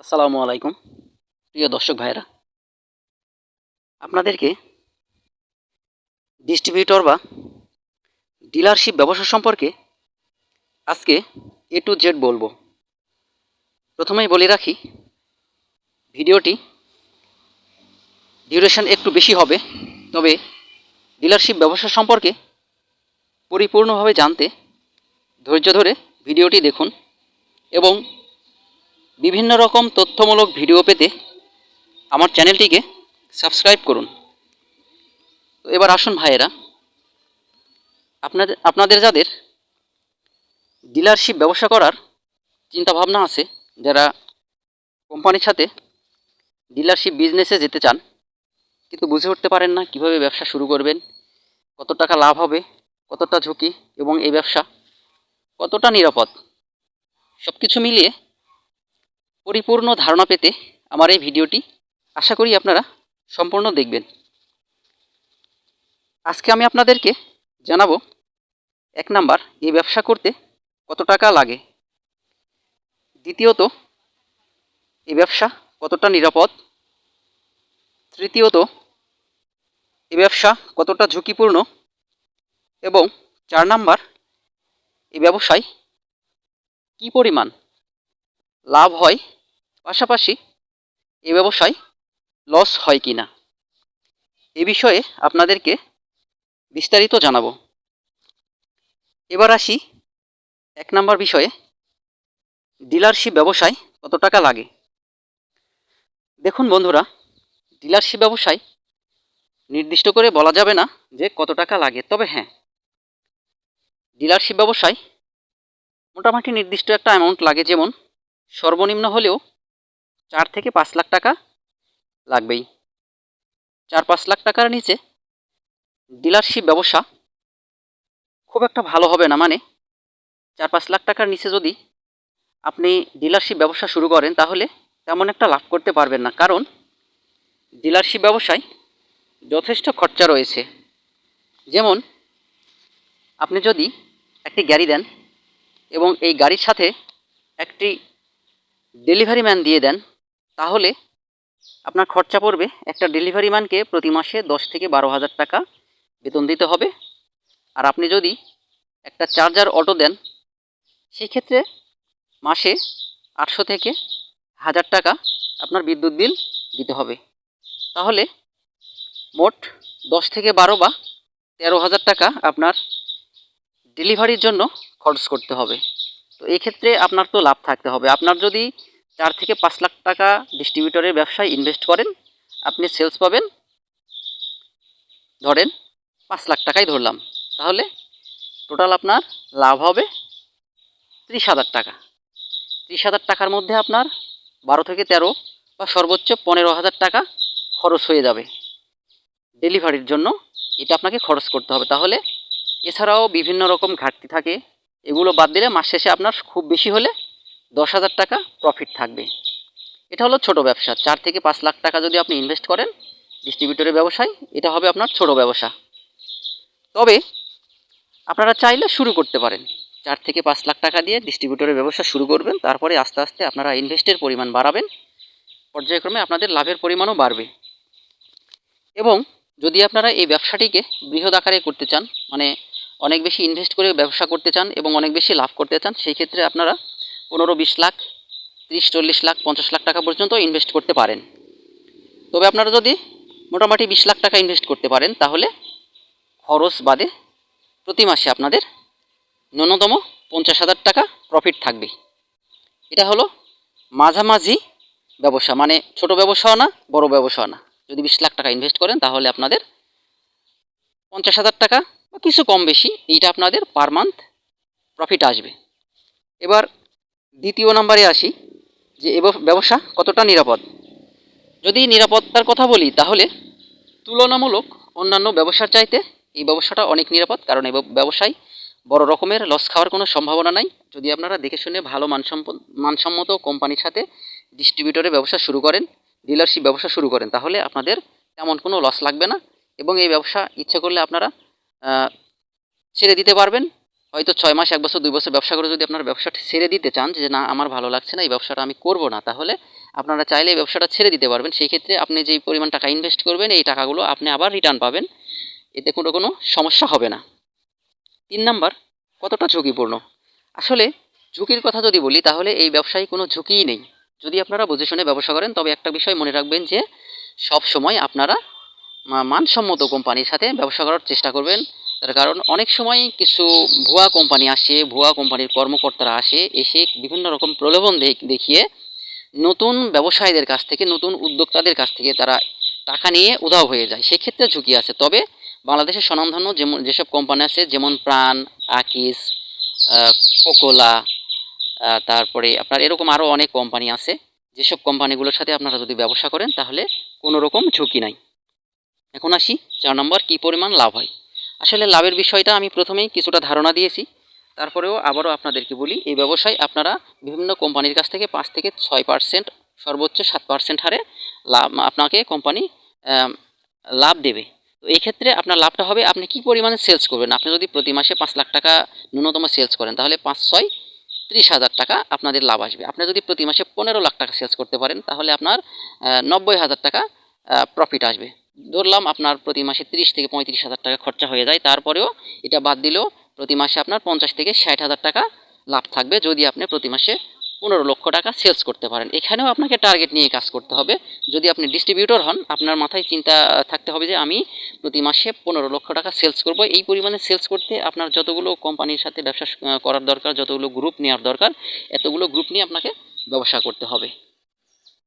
আসসালামু আলাইকুম। প্রিয় দর্শক ভাইরা আপনাদেরকে ডিস্ট্রিবিউটর বা ডিলারশিপ ব্যবসা সম্পর্কে আজকে এ টু জেড বলব। প্রথমেই বলে রাখি, ভিডিওটি ডিউরেশন একটু বেশি হবে, তবে ডিলারশিপ ব্যবসা সম্পর্কে পরিপূর্ণভাবে জানতে ধৈর্য ধরে ভিডিওটি দেখুন এবং বিভিন্ন রকম তথ্যমূলক ভিডিও পেতে আমার চ্যানেলটিকে সাবস্ক্রাইব করুন। তো এবার আসুন ভাইয়েরা। আপনাদের আপনাদের যাদের ডিলারশিপ ব্যবসা করার চিন্তাভাবনা আছে, যারা কোম্পানির সাথে ডিলারশিপ বিজনেসে যেতে চান, কিন্তু বুঝে উঠতে পারেন না কীভাবে ব্যবসা শুরু করবেন, কত টাকা লাভ হবে, কতটা ঝুঁকি এবং এই ব্যবসা কতটা নিরাপদ সব কিছু মিলিয়ে পরিপূর্ণ ধারণা পেতে আমার এই ভিডিওটি আশা করি আপনারা সম্পূর্ণ দেখবেন। আজকে আমি আপনাদেরকে জানাব এক নাম্বার, এই ব্যবসা করতে কত টাকা লাগে? দ্বিতীয়ত, এই ব্যবসা কতটা নিরাপদ? তৃতীয়ত, এই ব্যবসা কতটা ঝুঁকিপূর্ণ? এবং চার নাম্বার, এই ব্যবসায় কী পরিমাণ লাভ হয়? পাশাপাশি এ ব্যবসায় লস হয় কি না এ বিষয়ে আপনাদেরকে বিস্তারিত জানাব। এবার আসি এক নম্বর বিষয়ে ডিলারশিপ ব্যবসায় কত টাকা লাগে? দেখুন বন্ধুরা ডিলারশিপ ব্যবসায় নির্দিষ্ট করে বলা যাবে না যে কত টাকা লাগে, তবে হ্যাঁ ডিলারশিপ ব্যবসায় মোটামুটি নির্দিষ্ট একটা অ্যামাউন্ট লাগে, যেমন সর্বনিম্ন হলেও চার থেকে পাঁচ লাখ টাকা লাগবেই। চার পাঁচ লাখ টাকার নিচে ডিলারশিপ ব্যবসা খুব একটা ভালো হবে না। মানে চার পাঁচ লাখ টাকার নিচে যদি আপনি ডিলারশিপ ব্যবসা শুরু করেন, তাহলে তেমন একটা লাভ করতে পারবেন না। কারণ ডিলারশিপ ব্যবসায় যথেষ্ট খরচা রয়েছে। যেমন আপনি যদি একটি গাড়ি দেন এবং এই গাড়ির সাথে একটি ডেলিভারি ম্যান দিয়ে দেন তাহলে আপনার খরচা পড়বে একটা ডেলিভারি ম্যানকে প্রতি মাসে দশ থেকে বারো হাজার টাকা বেতন দিতে হবে। আর আপনি যদি একটা চার্জার অটো দেন, সেক্ষেত্রে মাসে আটশো থেকে হাজার টাকা আপনার বিদ্যুৎ বিল দিতে হবে। তাহলে মোট দশ থেকে বারো বা তেরো হাজার টাকা আপনার ডেলিভারির জন্য খরচ করতে হবে। তো এই ক্ষেত্রে আপনার তো লাভ থাকতে হবে। আপনার যদি চার থেকে পাঁচ লাখ টাকা ডিস্ট্রিবিউটরের ব্যবসায় ইনভেস্ট করেন, আপনি সেলস পাবেন। ধরেন পাঁচ লাখ টাকাই ধরলাম, তাহলে টোটাল আপনার লাভ হবে ত্রিশ হাজার টাকা। ত্রিশ হাজার টাকার মধ্যে আপনার বারো থেকে তেরো বা সর্বোচ্চ পনেরো হাজার টাকা খরচ হয়ে যাবে। ডেলিভারির জন্য এটা আপনাকে খরচ করতে হবে। তাহলে এছাড়াও বিভিন্ন রকম ঘাটতি থাকে, এগুলো বাদ দিলে মাস শেষে আপনার খুব বেশি হলে দশ হাজার টাকা প্রফিট থাকবে। এটা হলো ছোট ব্যবসা। চার থেকে পাঁচ লাখ টাকা যদি আপনি ইনভেস্ট করেন ডিস্ট্রিবিউটরের ব্যবসায়, এটা হবে আপনার ছোট ব্যবসা। তবে আপনারা চাইলে শুরু করতে পারেন। চার থেকে পাঁচ লাখ টাকা দিয়ে ডিস্ট্রিবিউটরের ব্যবসা শুরু করবেন, তারপরে আস্তে আস্তে আপনারা ইনভেস্টের পরিমাণ বাড়াবেন। পর্যায়ক্রমে আপনাদের লাভের পরিমাণও বাড়বে। এবং যদি আপনারা এই ব্যবসাটিকে বৃহৎ আকারে করতে চান মানে অনেক বেশি ইনভেস্ট করে ব্যবসা করতে চান এবং অনেক বেশি লাভ করতে চান, সেই ক্ষেত্রে আপনারা পনেরো, বিশ লাখ, তিরিশ, চল্লিশ লাখ, পঞ্চাশ লাখ টাকা পর্যন্ত ইনভেস্ট করতে পারেন। তবে আপনারা যদি মোটামুটি বিশ লাখ টাকা ইনভেস্ট করতে পারেন, তাহলে খরচ বাদে প্রতি মাসে আপনাদের ন্যূনতম পঞ্চাশ হাজার টাকা প্রফিট থাকবে এটা হলো মাঝামাঝি ব্যবসা মানে ছোট ব্যবসাও না, বড় ব্যবসাও না। যদি বিশ লাখ টাকা ইনভেস্ট করেন, তাহলে আপনাদের পঞ্চাশ হাজার টাকা বা কিছু কম বেশি, এইটা আপনাদের পার মান্থ প্রফিট আসবে। এবার দ্বিতীয় নাম্বারে আসি, যে এ ব্যবসা কতটা নিরাপদ? যদি নিরাপত্তার কথা বলি, তাহলে তুলনামূলক অন্যান্য ব্যবসার চাইতে এই ব্যবসাটা অনেক নিরাপদ, কারণ এই ব্যবসায় বড় রকমের লস খাওয়ার কোনো সম্ভাবনা নাই। যদি আপনারা দেখে শুনে ভালো মানসম্পদ, মানসম্মত কোম্পানির সাথে ডিস্ট্রিবিউটরের ব্যবসা শুরু করেন ডিলারশিপ ব্যবসা শুরু করেন, তাহলে আপনাদের তেমন কোনো লস লাগবে না এবং এই ব্যবসা ইচ্ছে করলে আপনারা ছেড়ে দিতে পারবেন। হয়তো ছয় মাস, এক বছর, দুই বছর ব্যবসা করে যদি আপনার ব্যবসাটা ছেড়ে দিতে চান যে না, আমার ভালো লাগছে না, এই ব্যবসাটা আমি করব না, তাহলে আপনারা চাইলে এই ব্যবসাটা ছেড়ে দিতে পারবেন। সেই ক্ষেত্রে আপনি যেই পরিমাণ টাকা ইনভেস্ট করবেন, এই টাকাগুলো আপনি আবার রিটার্ন পাবেন। এতে কোনো কোনো সমস্যা হবে না। তিন নাম্বার, কতটা ঝুঁকিপূর্ণ? আসলে ঝুঁকির কথা যদি বলি, তাহলে এই ব্যবসায় কোনো ঝুঁকিই নেই। যদি আপনারা বুঝে শুনে ব্যবসা করেন, তবে একটা বিষয় মনে রাখবেন যে সব সময় আপনারা মানসম্মত কোম্পানির সাথে ব্যবসা করার চেষ্টা করবেন। তার কারণ অনেক সময় কিছু ভুয়া কোম্পানি আসে, ভুয়া কোম্পানির কর্মকর্তারা আসে, এসে বিভিন্ন রকম প্রলোভন দেখ- দেখিয়ে নতুন ব্যবসায়ীদের কাছ থেকে, নতুন উদ্যোক্তাদের কাছ থেকে তারা টাকা নিয়ে উধাও হয়ে যায়। সেক্ষেত্রে ঝুঁকি আছে। তবে বাংলাদেশের স্বনামধন্য যেমন, যেসব কোম্পানি আছে, যেমন প্রাণ, আকিস কোকোলা তারপরে আপনার এরকম আরও অনেক কোম্পানি আছে। যেসব কোম্পানিগুলোর সাথে আপনারা যদি ব্যবসা করেন, তাহলে কোনো রকম ঝুঁকি নাই। এখন আসি, চার নম্বর, কী পরিমাণ লাভ হয়? আসলে লাভের বিষয়টা আমি প্রথমেই কিছুটা ধারণা দিয়েছি। তারপরেও আবারও আপনাদেরকে বলি, এই ব্যবসায় আপনারা বিভিন্ন কোম্পানির কাছ থেকে পাঁচ থেকে ছয় পার্সেন্ট, সর্বোচ্চ সাত পার্সেন্ট হারে লাভ, আপনাকে কোম্পানি লাভ দেবে। তো এই ক্ষেত্রে আপনার লাভটা হবে, আপনি কি পরিমাণে সেলস করবেন? আপনি যদি প্রতি মাসে পাঁচ লাখ টাকা ন্যূনতম সেলস করেন, তাহলে পাঁচ, ছয়, ত্রিশ হাজার টাকা আপনাদের লাভ আসবে। আপনি যদি প্রতি মাসে পনেরো লাখ টাকা সেলস করতে পারেন, তাহলে আপনার নব্বই হাজার টাকা প্রফিট আসবে। ধরলাম আপনার প্রতি মাসে তিরিশ থেকে পঁয়ত্রিশ হাজার টাকা খরচা হয়ে যায়, তারপরেও এটা বাদ দিলেও প্রতি মাসে আপনার পঞ্চাশ থেকে ষাট হাজার টাকা লাভ থাকবে যদি আপনি প্রতি মাসে পনেরো লক্ষ টাকা সেলস করতে পারেন। এখানেও আপনাকে টার্গেট নিয়ে কাজ করতে হবে। যদি আপনি ডিস্ট্রিবিউটর হন, আপনার মাথায় চিন্তা থাকতে হবে যে আমি প্রতি মাসে পনেরো লক্ষ টাকা সেলস করব। এই পরিমাণে সেলস করতে আপনার যতগুলো কোম্পানির সাথে ব্যবসা করার দরকার, যতগুলো গ্রুপ নেওয়ার দরকার, এতগুলো গ্রুপ নিয়ে আপনাকে ব্যবসা করতে হবে।